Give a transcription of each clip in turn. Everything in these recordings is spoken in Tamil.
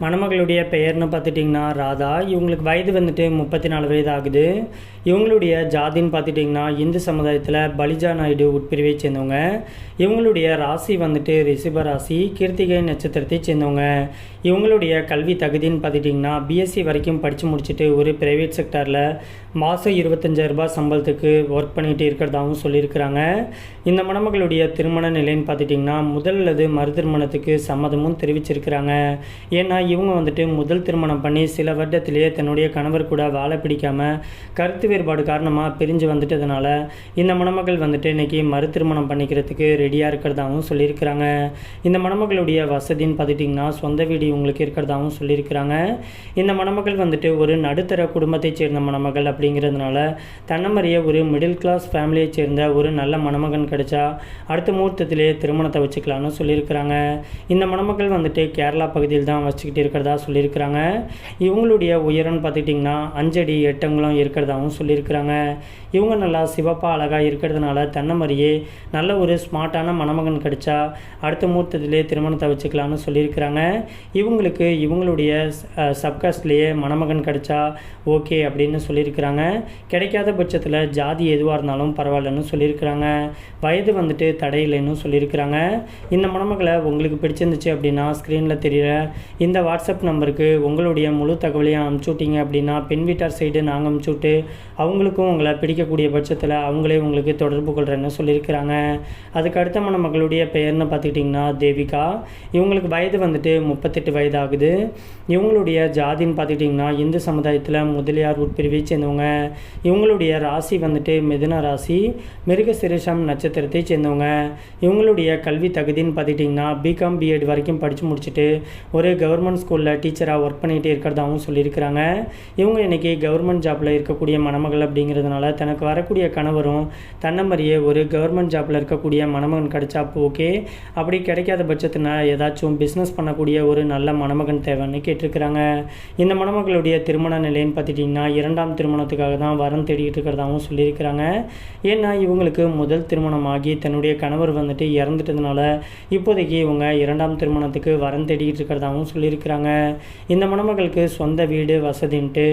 மணமகளுடைய பெயர்னு பார்த்துட்டிங்கன்னா ராதா. இவங்களுக்கு வயது வந்துட்டு முப்பத்தி நாலு வயது ஆகுது இவங்களுடைய ஜாதின்னு பார்த்துட்டிங்கன்னா இந்து சமுதாயத்தில் பலிஜா நாயுடு உட்பிரிவை சேர்ந்தவங்க. இவங்களுடைய ராசி வந்துட்டு ரிஷப ராசி கீர்த்திகை நட்சத்திரத்தை சேர்ந்தவங்க. இவங்களுடைய கல்வி தகுதின்னு பார்த்துட்டிங்கன்னா பிஎஸ்சி வரைக்கும் படித்து முடிச்சுட்டு ஒரு ப்ரைவேட் செக்டரில் மாதம் இருபத்தஞ்சாயிரரூபா சம்பளத்துக்கு ஒர்க் பண்ணிகிட்டு இருக்கிறதாகவும் சொல்லியிருக்கிறாங்க. இந்த மணமகளுடைய திருமண நிலைன்னு பார்த்துட்டிங்கன்னா முதல் அல்லது மறு திருமணத்துக்கு சம்மதமும் தெரிவிச்சிருக்கிறாங்க. ஏன்னா இவங்க வந்துட்டு முதல் திருமணம் பண்ணி சில வருடத்திலேயே தன்னுடைய கணவர் கூட வாழ பிடிக்காம கருத்து வேறுபாடு காரணமாக பிரிஞ்சு வந்துட்டதுனால இந்த மணமகள் வந்துட்டு இன்னைக்கு மறு திருமணம் பண்ணிக்கிறதுக்கு ரெடியாக இருக்கிறதாகவும் சொல்லியிருக்கிறாங்க. இந்த மணமகளுடைய வசதின்னு பார்த்துட்டிங்கன்னா சொந்த வீடு இவங்களுக்கு இருக்கிறதாகவும் சொல்லியிருக்கிறாங்க. இந்த மணமகள் வந்துட்டு ஒரு நடுத்தர குடும்பத்தைச் சேர்ந்த மணமகள் அப்படிங்கிறதுனால தன்னமறிய ஒரு மிடில் கிளாஸ் ஃபேமிலியை சேர்ந்த ஒரு நல்ல மணமகன் கிடைச்சா அடுத்த முகூர்த்தத்திலேயே திருமணத்தை வச்சுக்கலாம்னு சொல்லியிருக்கிறாங்க. இந்த மணமகள் வந்துட்டு கேரளா பகுதியில் தான் வச்சுக்கிட்டு இருக்கிறதா சொல்லியிருக்கிறாங்க. இவங்களுடைய உயரம்னு பார்த்துக்கிட்டிங்கன்னா அஞ்சடி எட்டங்களும் இருக்கிறதாகவும் சொல்லியிருக்கிறாங்க. இவங்க நல்லா சிவப்பாக அழகாக இருக்கிறதுனால தன்னை மாதிரியே நல்ல ஒரு ஸ்மார்ட்டான மணமகன் கிடைச்சா அடுத்த முகூர்த்தத்திலே திருமணத்தை வச்சுக்கலாம்னு சொல்லியிருக்கிறாங்க. இவங்களுக்கு இவங்களுடைய சப்காஸ்ட்லேயே மணமகன் கிடைச்சா ஓகே அப்படின்னு சொல்லியிருக்கிறாங்க. கிடைக்காத பட்சத்தில் ஜாதி எதுவாக இருந்தாலும் பரவாயில்லன்னு சொல்லியிருக்கிறாங்க. வயது வந்துட்டு தடையில்லைன்னு சொல்லியிருக்கிறாங்க. இந்த மணமகளை உங்களுக்கு பிடிச்சிருந்துச்சு அப்படின்னா ஸ்க்ரீனில் தெரிகிற இந்த வாட்ஸ்அப் நம்பருக்கு உங்களுடைய முழு தகவலையும் அனுப்பிச்சு விட்டீங்க அப்படின்னா பெண் வீட்டார் சைடு நாங்கள் அனுப்பிச்சு விட்டு அவங்களுக்கும் உங்களை பிடிக்கக்கூடிய பட்சத்தில் அவங்களே உங்களுக்கு தொடர்பு கொள்கிறேன்னு சொல்லியிருக்கிறாங்க. அதுக்கு அடுத்த மணமகளுடைய பெயர்னு பார்த்துக்கிட்டிங்கன்னா தேவிகா. இவங்களுக்கு வயது வந்துட்டு முப்பத்தெட்டு வயது ஆகுது இவங்களுடைய ஜாதின்னு பார்த்துக்கிட்டிங்கன்னா இந்து சமுதாயத்தில் முதலியார் உட்பிரிவை சேர்ந்தவங்க. இவங்களுடைய ராசி வந்துட்டு மிதுன ராசி மிருக சிறுஷம் நட்சத்திரத்தை சேர்ந்தவங்க. இவங்களுடைய கல்வி தகுதின்னு பார்த்துக்கிட்டிங்கன்னா பிகாம் பிஎட் வரைக்கும் படித்து முடிச்சுட்டு ஒரு கவர்மெண்ட் ஸ்கூலில் டீச்சராக ஒர்க் பண்ணிகிட்டே இருக்கிறதாகவும் சொல்லியிருக்கிறாங்க. இவங்க இன்றைக்கி கவர்மெண்ட் ஜாப்பில் இருக்கக்கூடிய மணமகள் அப்படிங்கிறதுனால தனக்கு வரக்கூடிய கணவரும் தன்னை மாதிரியே ஒரு கவர்மெண்ட் ஜாப்பில் இருக்கக்கூடிய மணமகன் கிடைச்சா ஓகே அப்படி கிடைக்காத பட்சத்தில் ஏதாச்சும் பிஸ்னஸ் பண்ணக்கூடிய ஒரு நல்ல மணமகன் தேவைன்னு கேட்டிருக்கிறாங்க. இந்த மணமகளுடைய திருமண நிலைன்னு பார்த்துட்டிங்கன்னா இரண்டாம் திருமணத்துக்காக தான் வரம் தேடிக்கிட்டு இருக்கிறதாகவும் சொல்லியிருக்கிறாங்க. ஏன்னா இவங்களுக்கு முதல் திருமணம் ஆகி தன்னுடைய கணவர் வந்துட்டு இறந்துட்டதுனால இப்போதைக்கு இவங்க இரண்டாம் திருமணத்துக்கு வரம் தேடிக்கிட்டு இருக்கிறதாகவும் சொல்லியிருக்காங்க சொல்லியிருக்கிறாங்க இந்த மணமகளுக்கு சொந்த வீடு வசதின்ட்டு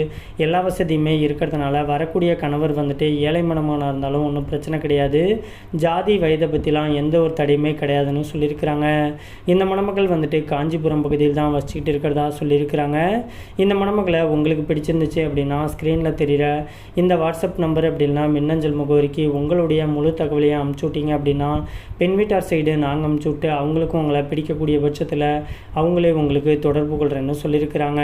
எல்லா வசதியுமே இருக்கிறதுனால வரக்கூடிய கணவர் வந்துட்டு ஏழை மணமானாக இருந்தாலும் ஒன்றும் பிரச்சனை கிடையாது. ஜாதி வயதை பற்றிலாம் எந்த ஒரு தடையுமே கிடையாதுன்னு சொல்லியிருக்கிறாங்க. இந்த மணமகள் வந்துட்டு காஞ்சிபுரம் பகுதியில் தான் வச்சுக்கிட்டு இருக்கிறதா சொல்லியிருக்கிறாங்க. இந்த மணமகளை உங்களுக்கு பிடிச்சிருந்துச்சு அப்படின்னா ஸ்க்ரீனில் தெரிகிற இந்த வாட்ஸ்அப் நம்பர் அப்படின்னா மின்னஞ்சல் முகவரிக்கு உங்களுடைய முழு தகவலையும் அமுச்சு விட்டீங்க அப்படின்னா பெண் வீட்டார் சைடு நாங்கள் அமுச்சு விட்டு அவங்களுக்கும் உங்களை பிடிக்கக்கூடிய பட்சத்தில் அவங்களே உங்களுக்கு தொடர்பு கொள்கிறேன்னு சொல்லியிருக்கிறாங்க.